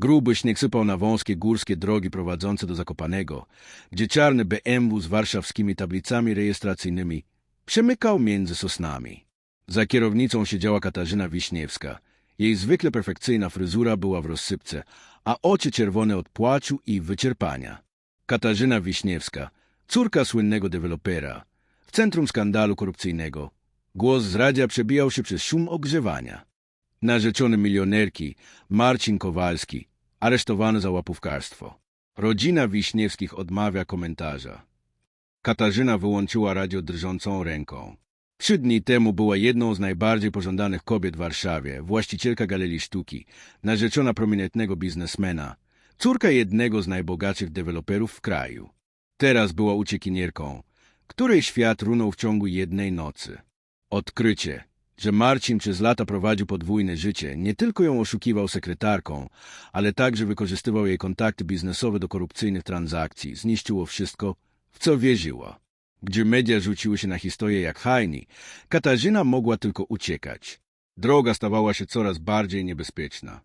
Gruby śnieg sypał na wąskie górskie drogi prowadzące do Zakopanego, gdzie czarny BMW z warszawskimi tablicami rejestracyjnymi przemykał między sosnami. Za kierownicą siedziała Katarzyna Wiśniewska. Jej zwykle perfekcyjna fryzura była w rozsypce, a oczy czerwone od płaczu i wyczerpania. Katarzyna Wiśniewska, córka słynnego dewelopera, w centrum skandalu korupcyjnego. Głos z radia przebijał się przez szum ogrzewania. Narzeczony milionerki, Marcin Kowalski, aresztowany za łapówkarstwo. Rodzina Wiśniewskich odmawia komentarza. Katarzyna wyłączyła radio drżącą ręką. Trzy dni temu była jedną z najbardziej pożądanych kobiet w Warszawie, właścicielka galerii sztuki, narzeczona prominentnego biznesmena, córka jednego z najbogatszych deweloperów w kraju. Teraz była uciekinierką, której świat runął w ciągu jednej nocy. Odkrycie, że Marcin przez lata prowadził podwójne życie, nie tylko ją oszukiwał sekretarką, ale także wykorzystywał jej kontakty biznesowe do korupcyjnych transakcji, zniszczyło wszystko, w co wierzyła. Gdy media rzuciły się na historię jak hajni, Katarzyna mogła tylko uciekać. Droga stawała się coraz bardziej niebezpieczna.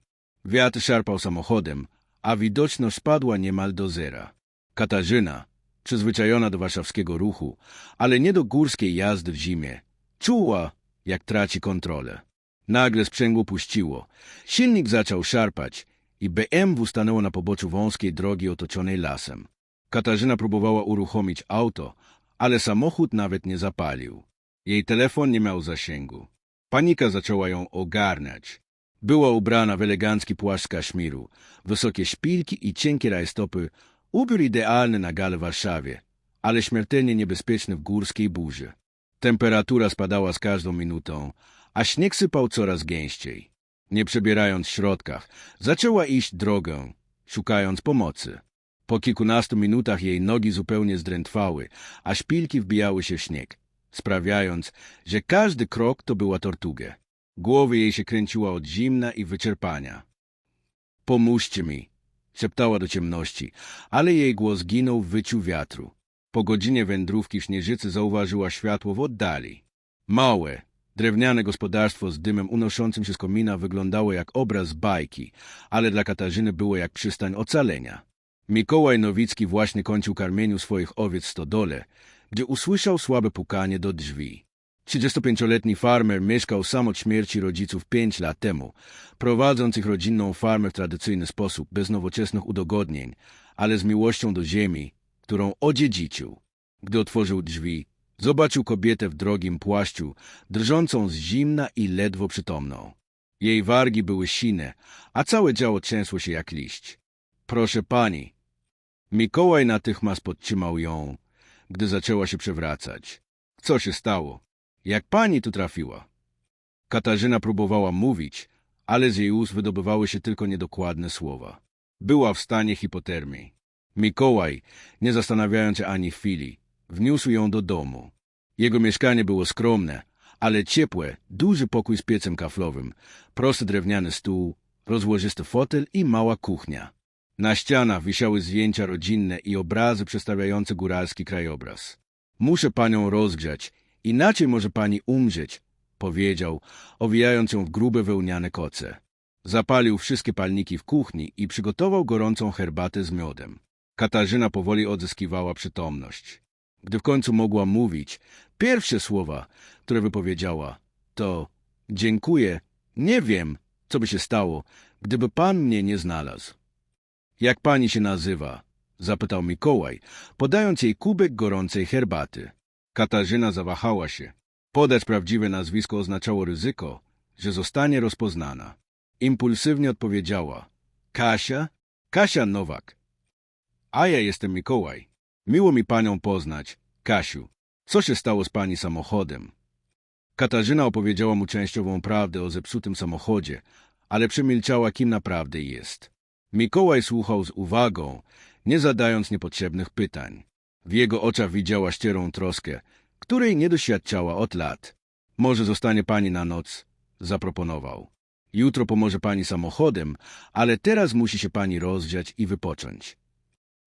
Wiatr szarpał samochodem, a widoczność spadła niemal do zera. Katarzyna, przyzwyczajona do warszawskiego ruchu, ale nie do górskiej jazdy w zimie, czuła, jak traci kontrolę. Nagle sprzęgło puściło, silnik zaczął szarpać i BMW stanęło na poboczu wąskiej drogi otoczonej lasem. Katarzyna próbowała uruchomić auto, ale samochód nawet nie zapalił. Jej telefon nie miał zasięgu. Panika zaczęła ją ogarniać. Była ubrana w elegancki płaszcz kaszmiru, wysokie szpilki i cienkie rajstopy, ubiór idealny na galę w Warszawie, ale śmiertelnie niebezpieczny w górskiej burzy. Temperatura spadała z każdą minutą, a śnieg sypał coraz gęściej. Nie przebierając środkach, zaczęła iść drogę, szukając pomocy. Po kilkunastu minutach jej nogi zupełnie zdrętwały, a szpilki wbijały się w śnieg, sprawiając, że każdy krok to była tortugę. Głowy jej się kręciła od zimna i wyczerpania. Pomóżcie mi, szeptała do ciemności, ale jej głos ginął w wyciu wiatru. Po godzinie wędrówki Śnieżycy zauważyła światło w oddali. Małe, drewniane gospodarstwo z dymem unoszącym się z komina wyglądało jak obraz bajki, ale dla Katarzyny było jak przystań ocalenia. Mikołaj Nowicki właśnie kończył karmieniu swoich owiec w stodole, gdy usłyszał słabe pukanie do drzwi. 35-letni farmer mieszkał sam od śmierci rodziców pięć lat temu, prowadząc ich rodzinną farmę w tradycyjny sposób, bez nowoczesnych udogodnień, ale z miłością do ziemi, którą odziedziczył. Gdy otworzył drzwi, zobaczył kobietę w drogim płaszczu, drżącą z zimna i ledwo przytomną. Jej wargi były sine, a całe działo trzęsło się jak liść. Proszę pani. Mikołaj natychmiast podtrzymał ją, gdy zaczęła się przewracać. Co się stało? Jak pani tu trafiła? Katarzyna próbowała mówić, ale z jej ust wydobywały się tylko niedokładne słowa. Była w stanie hipotermii. Mikołaj, nie zastanawiając się ani chwili, wniósł ją do domu. Jego mieszkanie było skromne, ale ciepłe, duży pokój z piecem kaflowym, prosty drewniany stół, rozłożysty fotel i mała kuchnia. Na ścianach wisiały zdjęcia rodzinne i obrazy przedstawiające góralski krajobraz. Muszę panią rozgrzać, inaczej może pani umrzeć, powiedział, owijając ją w grube wełniane koce. Zapalił wszystkie palniki w kuchni i przygotował gorącą herbatę z miodem. Katarzyna powoli odzyskiwała przytomność. Gdy w końcu mogła mówić, pierwsze słowa, które wypowiedziała, to dziękuję, nie wiem, co by się stało, gdyby pan mnie nie znalazł. Jak pani się nazywa? zapytał Mikołaj, podając jej kubek gorącej herbaty. Katarzyna zawahała się. Podać prawdziwe nazwisko oznaczało ryzyko, że zostanie rozpoznana. Impulsywnie odpowiedziała. Kasia? Kasia Nowak. A ja jestem Mikołaj. Miło mi panią poznać. Kasiu, co się stało z pani samochodem? Katarzyna opowiedziała mu częściową prawdę o zepsutym samochodzie, ale przemilczała, kim naprawdę jest. Mikołaj słuchał z uwagą, nie zadając niepotrzebnych pytań. W jego oczach widziała szczerą troskę, której nie doświadczała od lat. Może zostanie pani na noc, zaproponował. Jutro pomoże pani samochodem, ale teraz musi się pani rozgrzać i wypocząć.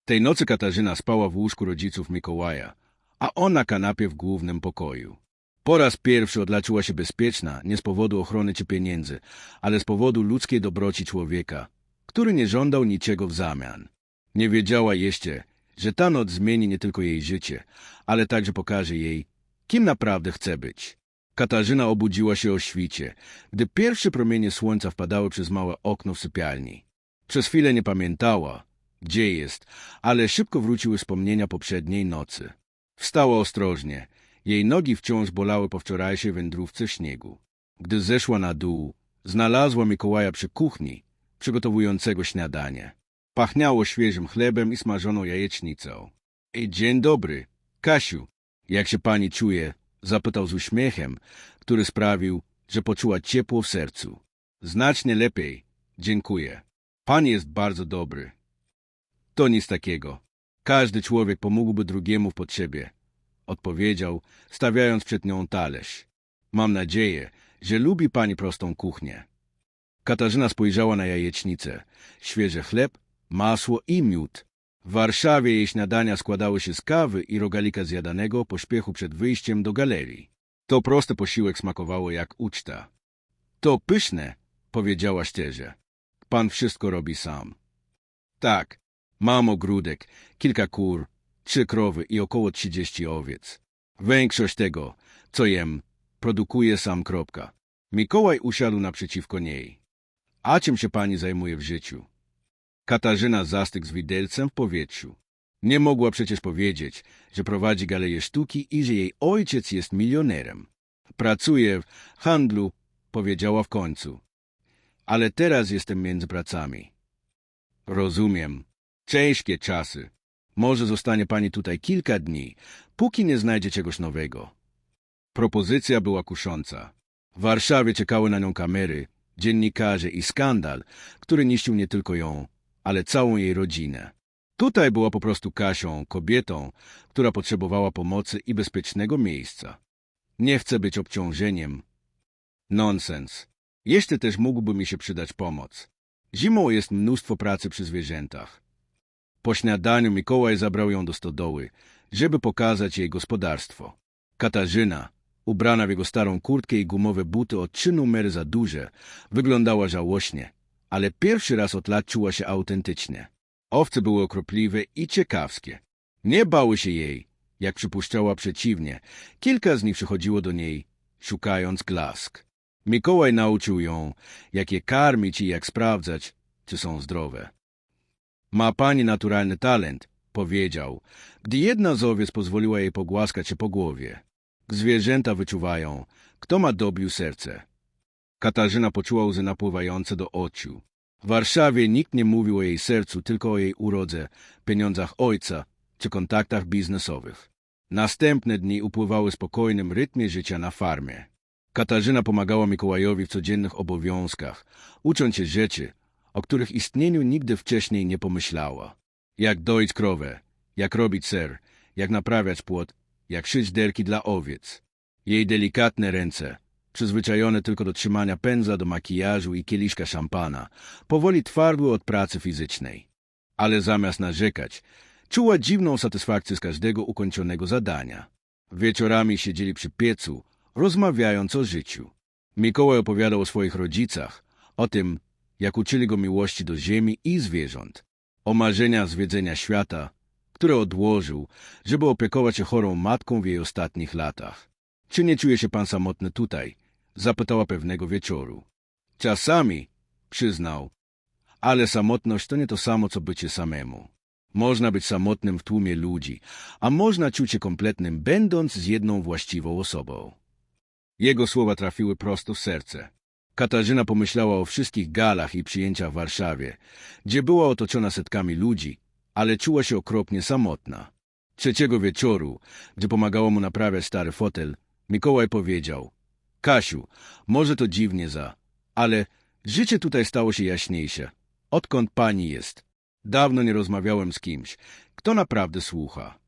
Tej nocy Katarzyna spała w łóżku rodziców Mikołaja, a on na kanapie w głównym pokoju. Po raz pierwszy odlaczyła się bezpieczna, nie z powodu ochrony czy pieniędzy, ale z powodu ludzkiej dobroci człowieka, który nie żądał niczego w zamian. Nie wiedziała jeszcze, że ta noc zmieni nie tylko jej życie, ale także pokaże jej, kim naprawdę chce być. Katarzyna obudziła się o świcie, gdy pierwsze promienie słońca wpadały przez małe okno w sypialni. Przez chwilę nie pamiętała, gdzie jest, ale szybko wróciły wspomnienia poprzedniej nocy. Wstała ostrożnie. Jej nogi wciąż bolały po wczorajszej wędrówce śniegu. Gdy zeszła na dół, znalazła Mikołaja przy kuchni, przygotowującego śniadanie. Pachniało świeżym chlebem i smażoną jajecznicą. Dzień dobry, Kasiu, jak się pani czuje? Zapytał z uśmiechem, który sprawił, że poczuła ciepło w sercu. Znacznie lepiej, dziękuję. Pan jest bardzo dobry. To nic takiego. Każdy człowiek pomógłby drugiemu w potrzebie, odpowiedział, stawiając przed nią talerz. Mam nadzieję, że lubi pani prostą kuchnię. Katarzyna spojrzała na jajecznicę. Świeży chleb, masło i miód. W Warszawie jej śniadania składały się z kawy i rogalika zjadanego pośpiechu przed wyjściem do galerii. To prosty posiłek smakowało jak uczta. To pyszne, powiedziała szczerze. Pan wszystko robi sam. Tak, mam ogródek, kilka kur, trzy krowy i około trzydzieści owiec. Większość tego, co jem, produkuje sam kropka. Mikołaj usiadł naprzeciwko niej. A czym się pani zajmuje w życiu? Katarzyna zastygł z widelcem w powietrzu. Nie mogła przecież powiedzieć, że prowadzi galeję sztuki i że jej ojciec jest milionerem. Pracuje w handlu, powiedziała w końcu. Ale teraz jestem między pracami. Rozumiem. Ciężkie czasy. Może zostanie pani tutaj kilka dni, póki nie znajdzie czegoś nowego. Propozycja była kusząca. W Warszawie czekały na nią kamery, dziennikarze i skandal, który niszczył nie tylko ją, ale całą jej rodzinę. Tutaj była po prostu Kasią, kobietą, która potrzebowała pomocy i bezpiecznego miejsca. Nie chcę być obciążeniem. Nonsens. Jeszcze też mógłby mi się przydać pomoc. Zimą jest mnóstwo pracy przy zwierzętach. Po śniadaniu Mikołaj zabrał ją do stodoły, żeby pokazać jej gospodarstwo. Katarzyna, ubrana w jego starą kurtkę i gumowe buty o trzy numery za duże, wyglądała żałośnie, ale pierwszy raz od lat czuła się autentycznie. Owce były okropliwe i ciekawskie. Nie bały się jej, jak przypuszczała przeciwnie. Kilka z nich przychodziło do niej, szukając glask. Mikołaj nauczył ją, jak je karmić i jak sprawdzać, czy są zdrowe. Ma pani naturalny talent, powiedział, gdy jedna z owiec pozwoliła jej pogłaskać się po głowie. Zwierzęta wyczuwają, kto ma dobił serce. Katarzyna poczuła łzy napływające do oczu. W Warszawie nikt nie mówił o jej sercu, tylko o jej urodze, pieniądzach ojca czy kontaktach biznesowych. Następne dni upływały w spokojnym rytmie życia na farmie. Katarzyna pomagała Mikołajowi w codziennych obowiązkach, ucząc się rzeczy, o których istnieniu nigdy wcześniej nie pomyślała. Jak doić krowę, jak robić ser, jak naprawiać płot, jak szyć derki dla owiec. Jej delikatne ręce, przyzwyczajone tylko do trzymania pędzla do makijażu i kieliszka szampana, powoli twardły od pracy fizycznej. Ale zamiast narzekać, czuła dziwną satysfakcję z każdego ukończonego zadania. Wieczorami siedzieli przy piecu, rozmawiając o życiu. Mikołaj opowiadał o swoich rodzicach, o tym, jak uczyli go miłości do ziemi i zwierząt, o marzenia zwiedzenia świata, które odłożył, żeby opiekować się chorą matką w jej ostatnich latach. Czy nie czuje się pan samotny tutaj? Zapytała pewnego wieczoru. Czasami, przyznał, ale samotność to nie to samo, co bycie samemu. Można być samotnym w tłumie ludzi, a można czuć się kompletnym, będąc z jedną właściwą osobą. Jego słowa trafiły prosto w serce. Katarzyna pomyślała o wszystkich galach i przyjęciach w Warszawie, gdzie była otoczona setkami ludzi, ale czuła się okropnie samotna. Trzeciego wieczoru, gdy pomagało mu naprawiać stary fotel, Mikołaj powiedział — Kasiu, może to dziwnie za, ale życie tutaj stało się jaśniejsze. Odkąd pani jest? Dawno nie rozmawiałem z kimś, kto naprawdę słucha.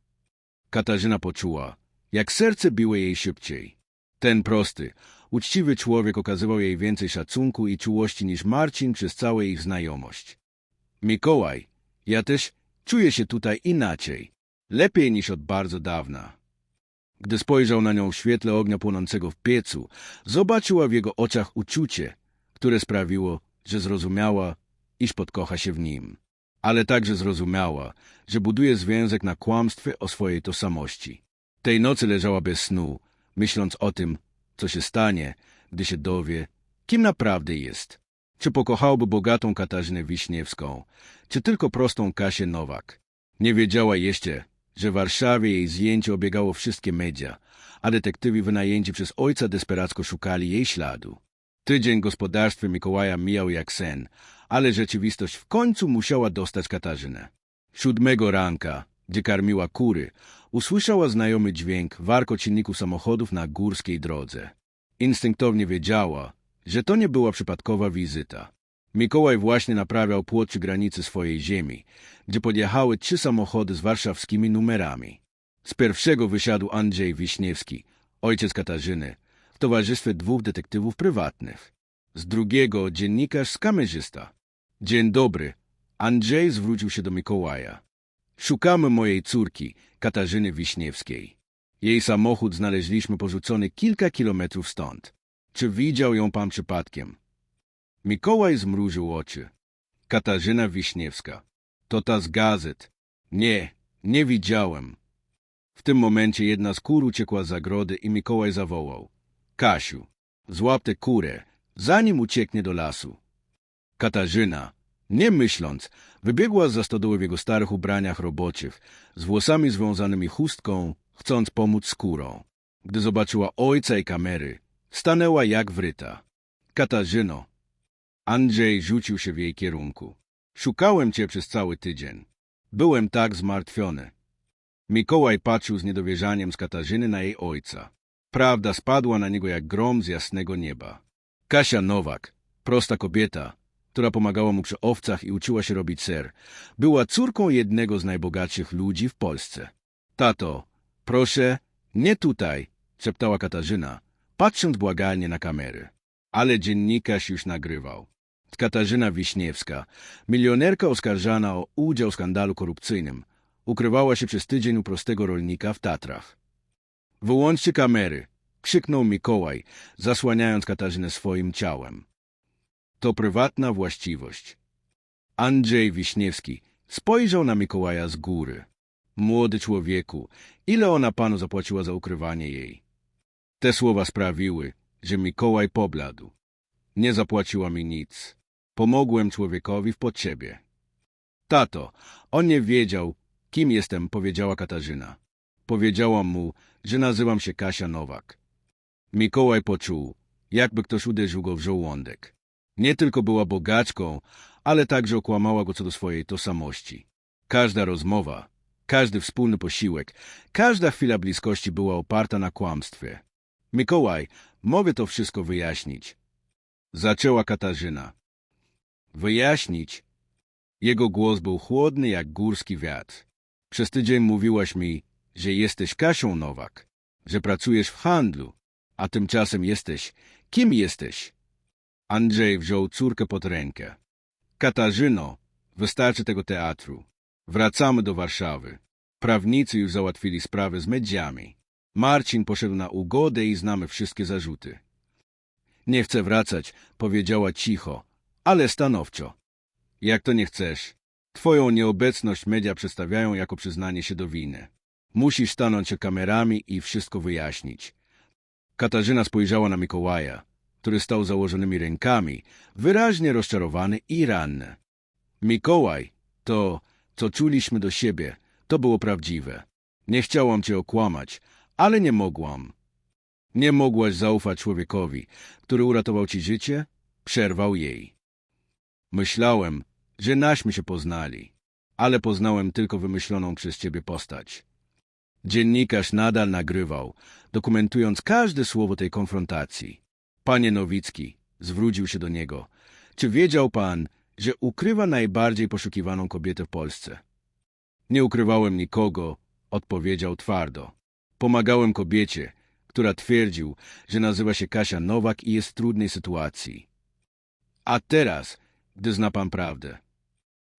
Katarzyna poczuła, jak serce biło jej szybciej. Ten prosty, uczciwy człowiek okazywał jej więcej szacunku i czułości niż Marcin przez całą ich znajomość. Mikołaj, ja też czuję się tutaj inaczej, lepiej niż od bardzo dawna. Gdy spojrzał na nią w świetle ognia płonącego w piecu, zobaczyła w jego oczach uczucie, które sprawiło, że zrozumiała, iż podkocha się w nim. Ale także zrozumiała, że buduje związek na kłamstwie o swojej tożsamości. Tej nocy leżała bez snu, myśląc o tym, co się stanie, gdy się dowie, kim naprawdę jest. Czy pokochałby bogatą Katarzynę Wiśniewską, czy tylko prostą Kasię Nowak. Nie wiedziała jeszcze, że w Warszawie jej zdjęcie obiegało wszystkie media, a detektywi wynajęci przez ojca desperacko szukali jej śladu. Tydzień w gospodarstwie Mikołaja mijał jak sen, ale rzeczywistość w końcu musiała dostać Katarzynę. Siódmego ranka, gdzie karmiła kury, usłyszała znajomy dźwięk warkocilników samochodów na górskiej drodze. Instynktownie wiedziała, że to nie była przypadkowa wizyta. Mikołaj właśnie naprawiał płot przy granicy swojej ziemi, gdzie podjechały trzy samochody z warszawskimi numerami. Z pierwszego wysiadł Andrzej Wiśniewski, ojciec Katarzyny, w towarzystwie dwóch detektywów prywatnych. Z drugiego dziennikarz z kamerzysta. Dzień dobry. Andrzej zwrócił się do Mikołaja. Szukamy mojej córki, Katarzyny Wiśniewskiej. Jej samochód znaleźliśmy porzucony kilka kilometrów stąd. Czy widział ją pan przypadkiem? Mikołaj zmrużył oczy. Katarzyna Wiśniewska. To ta z gazet. Nie, nie widziałem. W tym momencie jedna z kur uciekła z zagrody i Mikołaj zawołał. Kasiu, złap tę kurę, zanim ucieknie do lasu. Katarzyna, nie myśląc, wybiegła z stodoły w jego starych ubraniach roboczych, z włosami związanymi chustką, chcąc pomóc skórą. Gdy zobaczyła ojca i kamery, stanęła jak wryta. Katarzyno, Andrzej rzucił się w jej kierunku. Szukałem cię przez cały tydzień. Byłem tak zmartwiony. Mikołaj patrzył z niedowierzaniem z Katarzyny na jej ojca. Prawda spadła na niego jak grom z jasnego nieba. Kasia Nowak, prosta kobieta, która pomagała mu przy owcach i uczyła się robić ser, była córką jednego z najbogatszych ludzi w Polsce. Tato, proszę, nie tutaj, szeptała Katarzyna, patrząc błagalnie na kamery. Ale dziennikarz już nagrywał. Katarzyna Wiśniewska, milionerka oskarżana o udział w skandalu korupcyjnym, ukrywała się przez tydzień u prostego rolnika w Tatrach. Wyłączcie kamery, krzyknął Mikołaj, zasłaniając Katarzynę swoim ciałem. To prywatna właściwość. Andrzej Wiśniewski spojrzał na Mikołaja z góry. Młody człowieku, ile ona panu zapłaciła za ukrywanie jej? Te słowa sprawiły, że Mikołaj pobladł. Nie zapłaciła mi nic. Pomogłem człowiekowi w potrzebie. Tato, on nie wiedział, kim jestem, powiedziała Katarzyna. Powiedziałam mu, że nazywam się Kasia Nowak. Mikołaj poczuł, jakby ktoś uderzył go w żołądek. Nie tylko była bogaczką, ale także okłamała go co do swojej tożsamości. Każda rozmowa, każdy wspólny posiłek, każda chwila bliskości była oparta na kłamstwie. Mikołaj, mogę to wszystko wyjaśnić. Zaczęła Katarzyna. Wyjaśnić? Jego głos był chłodny jak górski wiatr. Przez tydzień mówiłaś mi, że jesteś Kasią Nowak, że pracujesz w handlu, a tymczasem jesteś... Kim jesteś? Andrzej wziął córkę pod rękę. Katarzyno, wystarczy tego teatru. Wracamy do Warszawy. Prawnicy już załatwili sprawę z mediami. Marcin poszedł na ugodę i znamy wszystkie zarzuty. Nie chcę wracać, powiedziała cicho, ale stanowczo. Jak to nie chcesz? Twoją nieobecność media przedstawiają jako przyznanie się do winy. Musisz stanąć się kamerami i wszystko wyjaśnić. Katarzyna spojrzała na Mikołaja, który stał założonymi rękami, wyraźnie rozczarowany i ranny. Mikołaj, to, co czuliśmy do siebie, to było prawdziwe. Nie chciałam cię okłamać, ale nie mogłam. Nie mogłaś zaufać człowiekowi, który uratował ci życie, przerwał jej. Myślałem, że naśmy się poznali, ale poznałem tylko wymyśloną przez ciebie postać. Dziennikarz nadal nagrywał, dokumentując każde słowo tej konfrontacji. Panie Nowicki, zwrócił się do niego, czy wiedział pan, że ukrywa najbardziej poszukiwaną kobietę w Polsce? Nie ukrywałem nikogo, odpowiedział twardo. Pomagałem kobiecie, która twierdził, że nazywa się Kasia Nowak i jest w trudnej sytuacji. A teraz gdy zna pan prawdę.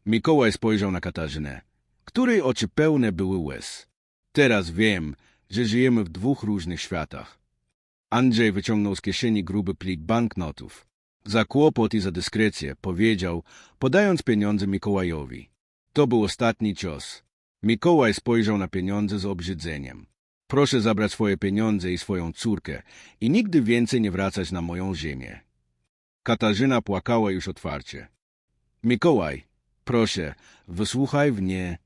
Mikołaj spojrzał na Katarzynę, której oczy pełne były łez. Teraz wiem, że żyjemy w dwóch różnych światach. Andrzej wyciągnął z kieszeni gruby plik banknotów. Za kłopot i za dyskrecję, powiedział, podając pieniądze Mikołajowi. To był ostatni cios. Mikołaj spojrzał na pieniądze z obrzydzeniem. Proszę zabrać swoje pieniądze i swoją córkę i nigdy więcej nie wracać na moją ziemię. Katarzyna płakała już otwarcie. Mikołaj, proszę, wysłuchaj mnie.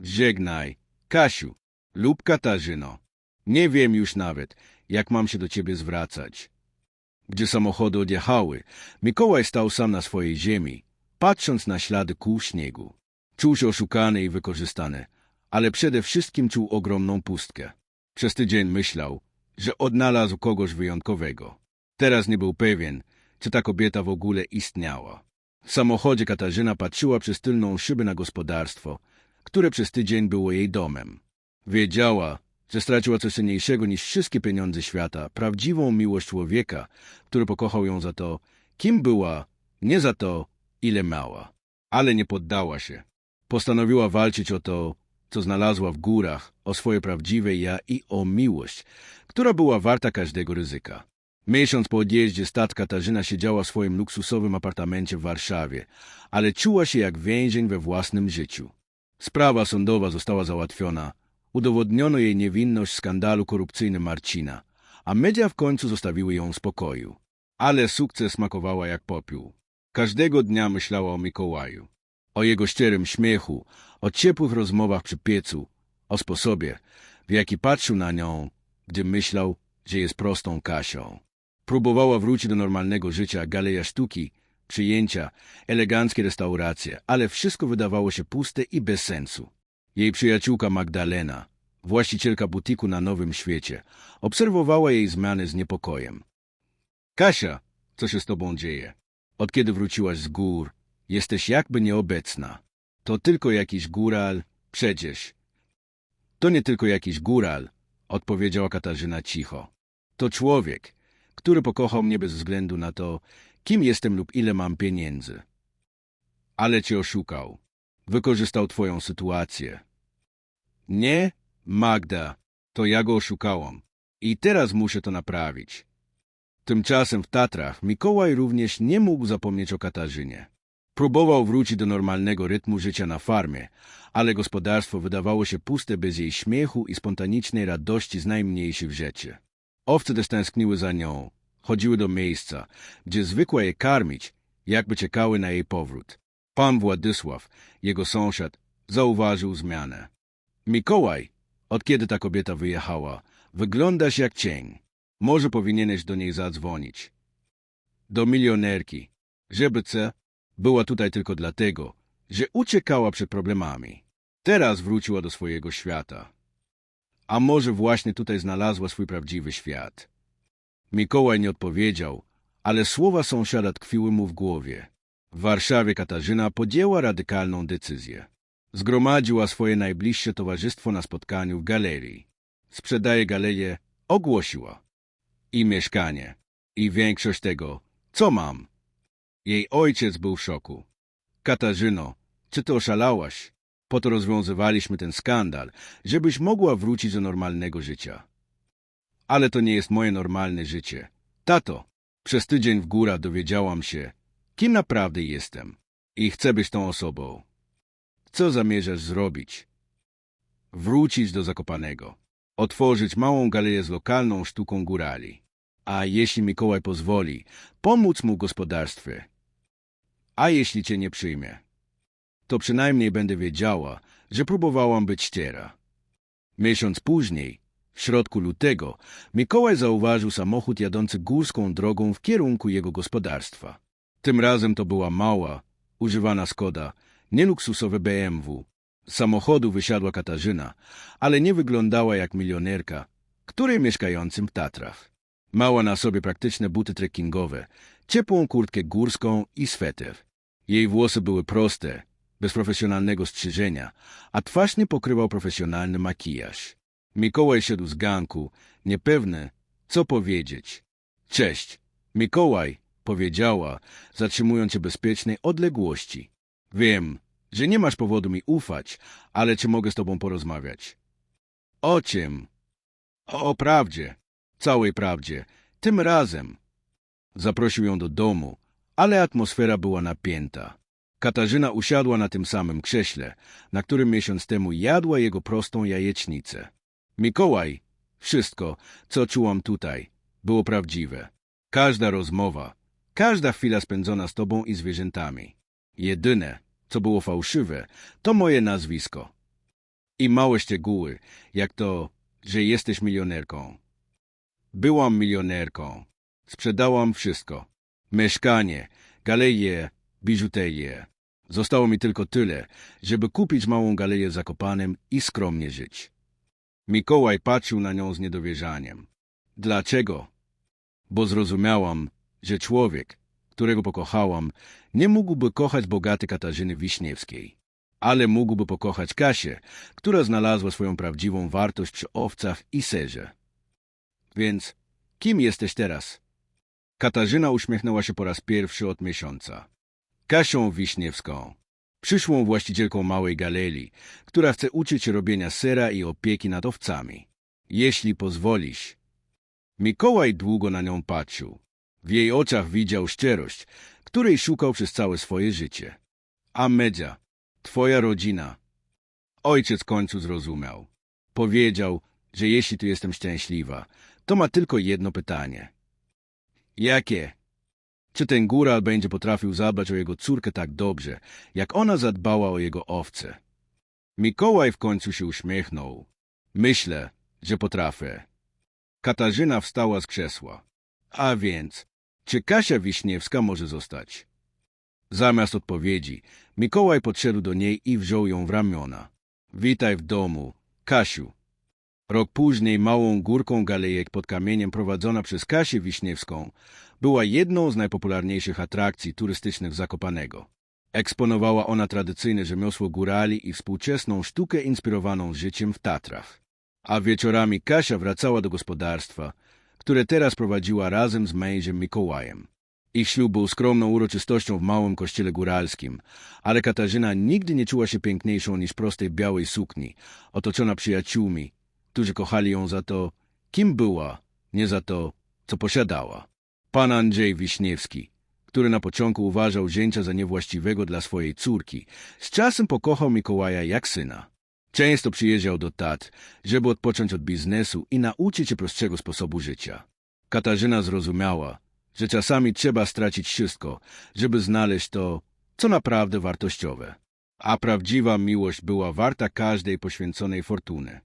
Żegnaj, Kasiu lub Katarzyno. Nie wiem już nawet, jak mam się do ciebie zwracać. Gdzie samochody odjechały, Mikołaj stał sam na swojej ziemi, patrząc na ślady kół śniegu. Czuł się oszukany i wykorzystany, ale przede wszystkim czuł ogromną pustkę. Przez tydzień myślał, że odnalazł kogoś wyjątkowego. Teraz nie był pewien, czy ta kobieta w ogóle istniała. W samochodzie Katarzyna patrzyła przez tylną szybę na gospodarstwo, które przez tydzień było jej domem. Wiedziała, że straciła coś cenniejszego niż wszystkie pieniądze świata, prawdziwą miłość człowieka, który pokochał ją za to, kim była, nie za to, ile mała. Ale nie poddała się. Postanowiła walczyć o to, co znalazła w górach, o swoje prawdziwe ja i o miłość, która była warta każdego ryzyka. Miesiąc po odjeździe stad Katarzyna siedziała w swoim luksusowym apartamencie w Warszawie, ale czuła się jak więzień we własnym życiu. Sprawa sądowa została załatwiona, udowodniono jej niewinność w skandalu korupcyjnym Marcina, a media w końcu zostawiły ją w spokoju. Ale sukces smakowała jak popiół. Każdego dnia myślała o Mikołaju, o jego szczerym śmiechu, o ciepłych rozmowach przy piecu, o sposobie, w jaki patrzył na nią, gdy myślał, że jest prostą Kasią. Próbowała wrócić do normalnego życia, galeria sztuki, przyjęcia, eleganckie restauracje, ale wszystko wydawało się puste i bez sensu. Jej przyjaciółka Magdalena, właścicielka butiku na Nowym Świecie, obserwowała jej zmiany z niepokojem. Kasia, co się z tobą dzieje? Od kiedy wróciłaś z gór, jesteś jakby nieobecna. To tylko jakiś góral, przecież. To nie tylko jakiś góral, odpowiedziała Katarzyna cicho. To człowiek, który pokochał mnie bez względu na to, kim jestem lub ile mam pieniędzy. Ale cię oszukał. Wykorzystał twoją sytuację. Nie, Magda, to ja go oszukałam. I teraz muszę to naprawić. Tymczasem w Tatrach Mikołaj również nie mógł zapomnieć o Katarzynie. Próbował wrócić do normalnego rytmu życia na farmie, ale gospodarstwo wydawało się puste bez jej śmiechu i spontanicznej radości z najmniejszych rzeczy. Owce też tęskniły za nią, chodziły do miejsca, gdzie zwykła je karmić, jakby czekały na jej powrót. Pan Władysław, jego sąsiad, zauważył zmianę. Mikołaj, od kiedy ta kobieta wyjechała, wyglądasz jak cień. Może powinieneś do niej zadzwonić. Do milionerki, żeby co, była tutaj tylko dlatego, że uciekała przed problemami. Teraz wróciła do swojego świata. A może właśnie tutaj znalazła swój prawdziwy świat. Mikołaj nie odpowiedział, ale słowa sąsiada tkwiły mu w głowie. W Warszawie Katarzyna podjęła radykalną decyzję. Zgromadziła swoje najbliższe towarzystwo na spotkaniu w galerii. Sprzedaje galerię, ogłosiła. I mieszkanie. I większość tego, co mam. Jej ojciec był w szoku. Katarzyno, czy ty oszalałaś? Po to rozwiązywaliśmy ten skandal, żebyś mogła wrócić do normalnego życia. Ale to nie jest moje normalne życie. Tato, przez tydzień w górach dowiedziałam się, kim naprawdę jestem i chcę być tą osobą. Co zamierzasz zrobić? Wrócić do Zakopanego. Otworzyć małą galerię z lokalną sztuką górali. A jeśli Mikołaj pozwoli, pomóc mu gospodarstwie. A jeśli cię nie przyjmie, to przynajmniej będę wiedziała, że próbowałam być szczera. Miesiąc później, w środku lutego, Mikołaj zauważył samochód jadący górską drogą w kierunku jego gospodarstwa. Tym razem to była mała, używana Skoda, nie luksusowe BMW. Z samochodu wysiadła Katarzyna, ale nie wyglądała jak milionerka, której mieszkającym w. Mała na sobie praktyczne buty trekkingowe, ciepłą kurtkę górską i sweter. Jej włosy były proste, bez profesjonalnego strzyżenia, a twarz nie pokrywał profesjonalny makijaż. Mikołaj szedł z ganku, niepewny, co powiedzieć. Cześć, Mikołaj, powiedziała, zatrzymując się bezpiecznej odległości. Wiem, że nie masz powodu mi ufać, ale czy mogę z tobą porozmawiać? O czym? O, o prawdzie, całej prawdzie, tym razem. Zaprosił ją do domu, ale atmosfera była napięta. Katarzyna usiadła na tym samym krześle, na którym miesiąc temu jadła jego prostą jajecznicę. Mikołaj, wszystko, co czułam tutaj, było prawdziwe. Każda rozmowa, każda chwila spędzona z tobą i zwierzętami. Jedyne, co było fałszywe, to moje nazwisko. I małe szczegóły, jak to, że jesteś milionerką. Byłam milionerką. Sprzedałam wszystko. Mieszkanie, galerie, biżuterię. Zostało mi tylko tyle, żeby kupić małą galerię w Zakopanem i skromnie żyć. Mikołaj patrzył na nią z niedowierzaniem. Dlaczego? Bo zrozumiałam, że człowiek, którego pokochałam, nie mógłby kochać bogatej Katarzyny Wiśniewskiej, ale mógłby pokochać Kasię, która znalazła swoją prawdziwą wartość przy owcach i serze. Więc kim jesteś teraz? Katarzyna uśmiechnęła się po raz pierwszy od miesiąca. Kasią Wiśniewską, przyszłą właścicielką małej galerii, która chce uczyć robienia sera i opieki nad owcami. Jeśli pozwolisz. Mikołaj długo na nią patrzył. W jej oczach widział szczerość, której szukał przez całe swoje życie. A Medzia, twoja rodzina. Ojciec w końcu zrozumiał. Powiedział, że jeśli tu jestem szczęśliwa, to ma tylko jedno pytanie. Jakie? Czy ten góral będzie potrafił zadbać o jego córkę tak dobrze, jak ona zadbała o jego owce? Mikołaj w końcu się uśmiechnął. Myślę, że potrafię. Katarzyna wstała z krzesła. A więc, czy Kasia Wiśniewska może zostać? Zamiast odpowiedzi, Mikołaj podszedł do niej i wziął ją w ramiona. Witaj w domu, Kasiu. Rok później małą górką galejek pod kamieniem prowadzona przez Kasię Wiśniewską była jedną z najpopularniejszych atrakcji turystycznych Zakopanego. Eksponowała ona tradycyjne rzemiosło górali i współczesną sztukę inspirowaną życiem w Tatrach. A wieczorami Kasia wracała do gospodarstwa, które teraz prowadziła razem z mężem Mikołajem. Ich ślub był skromną uroczystością w małym kościele góralskim, ale Katarzyna nigdy nie czuła się piękniejszą niż prostej białej sukni, otoczona przyjaciółmi, którzy kochali ją za to, kim była, nie za to, co posiadała. Pan Andrzej Wiśniewski, który na początku uważał zięcia za niewłaściwego dla swojej córki, z czasem pokochał Mikołaja jak syna. Często przyjeżdżał do Tat, żeby odpocząć od biznesu i nauczyć się prostszego sposobu życia. Katarzyna zrozumiała, że czasami trzeba stracić wszystko, żeby znaleźć to, co naprawdę wartościowe. A prawdziwa miłość była warta każdej poświęconej fortuny.